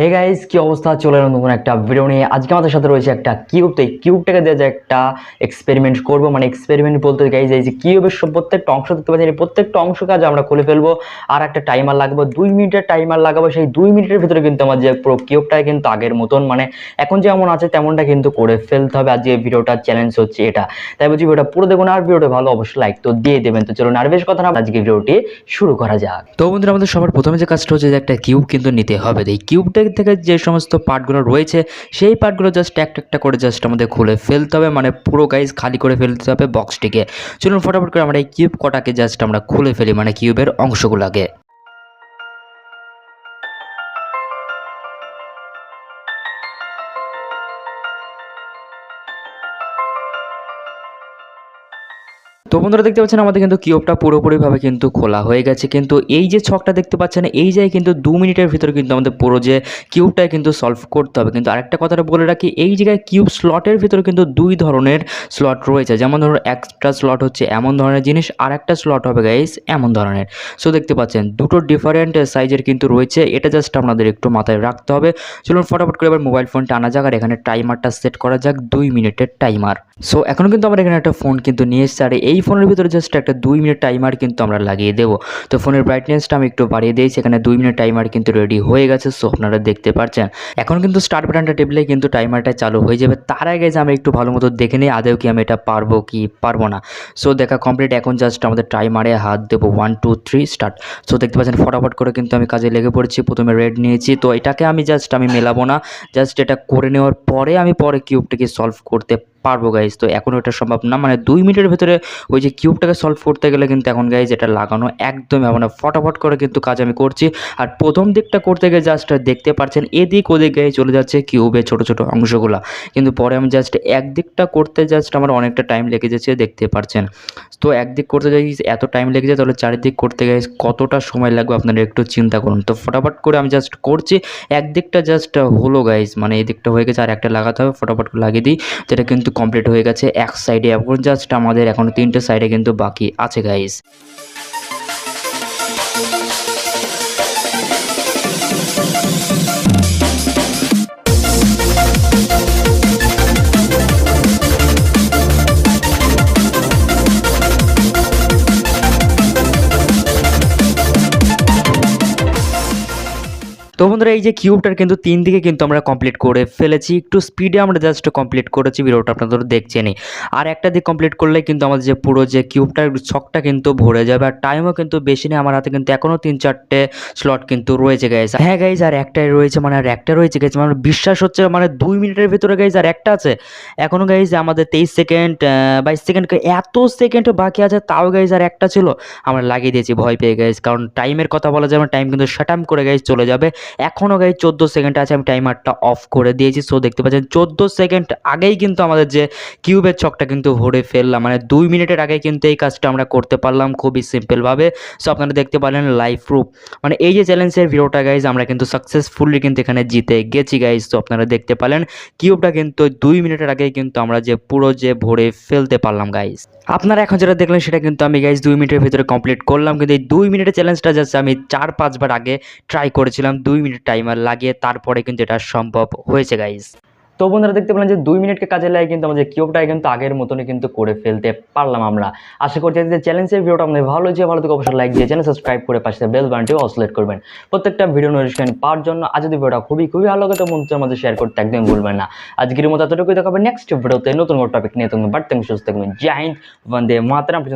Hey guys কি অবস্থা? চলে এলাম নতুন একটা ভিডিও নিয়ে। আজকে আমাদের সাথে রয়েছে একটা কিউব তো এই কিউবটাকে দিয়ে যে একটা এক্সপেরিমেন্ট করব। মানে এক্সপেরিমেন্ট বলতে গাইজ এই যে কিউবের প্রত্যেকটা অংশ দেখতে পাচ্ছি। প্রত্যেকটা অংশ কাজ আমরা খুলে ফেলব। আর একটা টাইমার লাগাবো। দুই মিনিটের টাইমার লাগাবো। সেই দুই মিনিটের ভিতরে কিন্তু আমার যে পুরো কিউবটা কিন্তু আগের মতন মানে এখন যেমন আছে, তেমনটা কিন্তু করে ফেলতে হবে। আজকে ভিডিওটার চ্যালেঞ্জ হচ্ছে এটা। তাই বলছি ভিডিওটা পুরো দেখুন। আর ভিডিওটা ভালো, অবশ্যই লাইক তো দিয়ে দেবেন। তো চলুন, আর বেশ কথা না, আজকে ভিডিওটি শুরু করা যাক। তো বন্ধুরা, আমাদের সবার প্রথমে যে কাজটা হচ্ছে, যে একটা কিউব কিন্তু নিতে হবে। এই কিউবটা থেকে যে সমস্ত পার্টগুলো রয়েছে, সেই পার্টগুলো জাস্ট একটা একটা করে জাস্ট আমাদের খুলে ফেলতে হবে। মানে পুরো গাইজ খালি করে ফেলতে হবে বক্সটিকে চলুন ফটাফট করে আমরা এই কিউব কটাকে জাস্ট আমরা খুলে ফেলি মানে কিউবের অংশগুলোকে। তো বন্ধুরা দেখতে পাচ্ছেন আমাদের কিন্তু কিউবটা পুরোপুরিভাবে কিন্তু খোলা হয়ে গেছে। কিন্তু এই যে ছকটা দেখতে পাচ্ছেন, এই জায়গায় কিন্তু দু মিনিটের ভিতরে কিন্তু আমাদের পুরো যে কিউবটাই কিন্তু সলভ করতে হবে। কিন্তু আরেকটা কথাটা বলে রাখি, এই জায়গায় কিউব স্লটের ভিতরে কিন্তু দুই ধরনের স্লট রয়েছে। যেমন ধরুন, একটা স্লট হচ্ছে এমন ধরনের জিনিস আর একটা স্লট হবে গাইস এমন ধরনের। সো দেখতে পাচ্ছেন, দুটো ডিফারেন্ট সাইজের কিন্তু রয়েছে। এটা জাস্ট আপনাদের একটু মাথায় রাখতে হবে। চলুন ফটাফট করে এবার মোবাইল ফোনটা আনা যাক, আর এখানে টাইমারটা সেট করা যাক, দুই মিনিটের টাইমার সো এখন কিন্তু আমরা এখানে একটা ফোন কিন্তু নিয়ে এসেছি, আর এই ফোনের ভিতরে জাস্ট একটা দুই মিনিট টাইমার কিন্তু আমরা লাগিয়ে দেবো। তো ফোনের ব্রাইটনেসটা আমি একটু বাড়িয়ে দিয়েছি, এখানে দুই মিনিট টাইমার কিন্তু রেডি হয়ে গেছে সো আপনারা দেখতে পাচ্ছেন এখন কিন্তু স্টার্ট বাটনটা টেপলে কিন্তু টাইমারটা চালু হয়ে যাবে। তার আগে যে আমি একটু ভালো মতো দেখে নিই আদেও কি আমি এটা পারব কি পারব না। সো দেখা কমপ্লিট এখন জাস্ট আমাদের টাইমারে হাত দেবো one two three start so দেখতে পাচ্ছেন, ফটাফট করে কিন্তু আমি কাজে লেগে পড়েছি, প্রথমে রেড নিয়েছি। তো এটাকে আমি জাস্ট আমি মেলাবো না জাস্ট এটা করে নেওয়ার পরে আমি পরে কিউবটাকে সলভ করতে পারব গাইজ তো এখন ওটা সম্ভব না। মানে দুই মিনিটের ভেতরে ওই যে কিউবটাকে সলভ করতে গেলে কিন্তু এখন গাইজ এটা লাগানো একদমই হবে না। ফটাফট করে কিন্তু কাজ আমি করছি। আর প্রথম দিকটা করতে গিয়ে জাস্ট দেখতে পাচ্ছেন এদিক ওদিক গায়ে চলে যাচ্ছে কিউবের ছোট ছোট অংশগুলো। কিন্তু পরে আমি জাস্ট একদিকটা করতে জাস্ট আমার অনেকটা টাইম লেগে যাচ্ছে, দেখতে পাচ্ছেন তো একদিক করতে যাই এত টাইম লেগে যায় তাহলে চারিদিক করতে গিয়ে কতটা সময় লাগবে আপনারা একটু চিন্তা করুন। তো ফটাফট করে আমি জাস্ট করছি। একদিকটা জাস্ট হলো গাইজ মানে এই দিকটা হয়ে গেছে, আর একটা লাগাতে হবে। ফটাফট লাগিয়ে দিই। যেটা কিন্তু কমপ্লিট হয়ে গেছে এক সাইডে এখন জাস্ট আমাদের এখনও তিনটে সাইডে কিন্তু বাকি আছে গাইজ তো বন্ধুরা, এই যে কিউবটার কিন্তু তিন দিকে কিন্তু আমরা কমপ্লিট করে ফেলেছি। একটু স্পিডে আমরা জাস্ট কমপ্লিট করেছি, ভিডিওটা আপনাদের দেখছেনই আর একটা দিক কমপ্লিট করলে কিন্তু আমাদের যে পুরো যে কিউবটার ছকটা কিন্তু ভরে যাবে। আর টাইমও কিন্তু বেশি নেই, আমার হাতে কিন্তু এখনও তিন চারটে স্লট কিন্তু রয়েছে গাইজ হ্যাঁ গাইজ আর একটাই রয়েছে মানে আর একটা রয়েছে গাইজ মানে বিশ্বাস হচ্ছে মানে দুই মিনিটের ভিতরে গাইজ আর একটা আছে। এখনও গাইজ আমাদের তেইশ সেকেন্ড বাইশ সেকেন্ড এত সেকেন্ড বাকি আছে, তাও গাইজ আর একটা ছিল। আমরা লাগিয়ে দিয়েছি, ভয় পেয়ে গাইজ কারণ টাইমের কথা বলা যায় আমার টাইম কিন্তু শাটাম করে গাইজ চলে যাবে। এখনও গাই চোদ্দ সেকেন্ড আছে, আমি টাইমারটা অফ করে দিয়েছি। সো দেখতে পাচ্ছেন, চোদ্দ সেকেন্ড আগেই কিন্তু আমাদের যে কিউবের ছকটা কিন্তু ভরে ফেললাম। মানে দুই মিনিটের আগে কিন্তু এই কাজটা আমরা করতে পারলাম খুবই সিম্পলভাবে সো আপনারা দেখতে পারলেন লাইভ প্রুফ মানে এই যে চ্যালেঞ্জের ভিডিওটা গাইজ, আমরা কিন্তু সাকসেসফুলি কিন্তু এখানে জিতে গেছি গাইজ। তো আপনারা দেখতে পারলেন কিউবটা কিন্তু দুই মিনিটের আগেই কিন্তু আমরা যে পুরো যে ভরে ফেলতে পারলাম গাইজ। আপনারা এখন যেটা দেখলেন, সেটা কিন্তু আমি গাইজ দুই মিনিটের ভিতরে কমপ্লিট করলাম। কিন্তু এই দুই মিনিটের চ্যালেঞ্জটা জাস্ট আমি চার পাঁচবার আগে ট্রাই করেছিলাম। দুই মিনিট টাইমার লাগিয়ে তারপরে কিন্তু এটা সম্ভব হয়েছে গাইজ তো বন্ধুরা, দেখতে পেলেন যে দুই মিনিটকে কাজে লাগে কিন্তু আমাদের কিউবটাই কিন্তু আগের মতনই কিন্তু করে ফেলতে পারলাম আমরা। আশা করছি যে চ্যালেঞ্জের ভিডিওটা আমাদের ভালো হয়েছে ভালো থেকে অবশ্যই লাইক দিয়ে চ্যানেল সাবস্ক্রাইব করে পাশে বেল বাটনটিও অসলেট করবেন। প্রত্যেকটা ভিডিও নোটিফিকেশন পাওয়ার জন্য আজ যদি ভিডিওটা খুবই খুবই ভালো লাগে, তো বন্ধুদের মধ্যে শেয়ার করতে একদম ভুলবেন না। আজকের মতো এতটুকুই দেখাবে নেক্সট ভিডিওতে নতুন কোনো টপিক নিয়ে। তুমি বাড়তে সুস্থ থাকবেন, জয় হিন্দ, বন্দে মাতরম।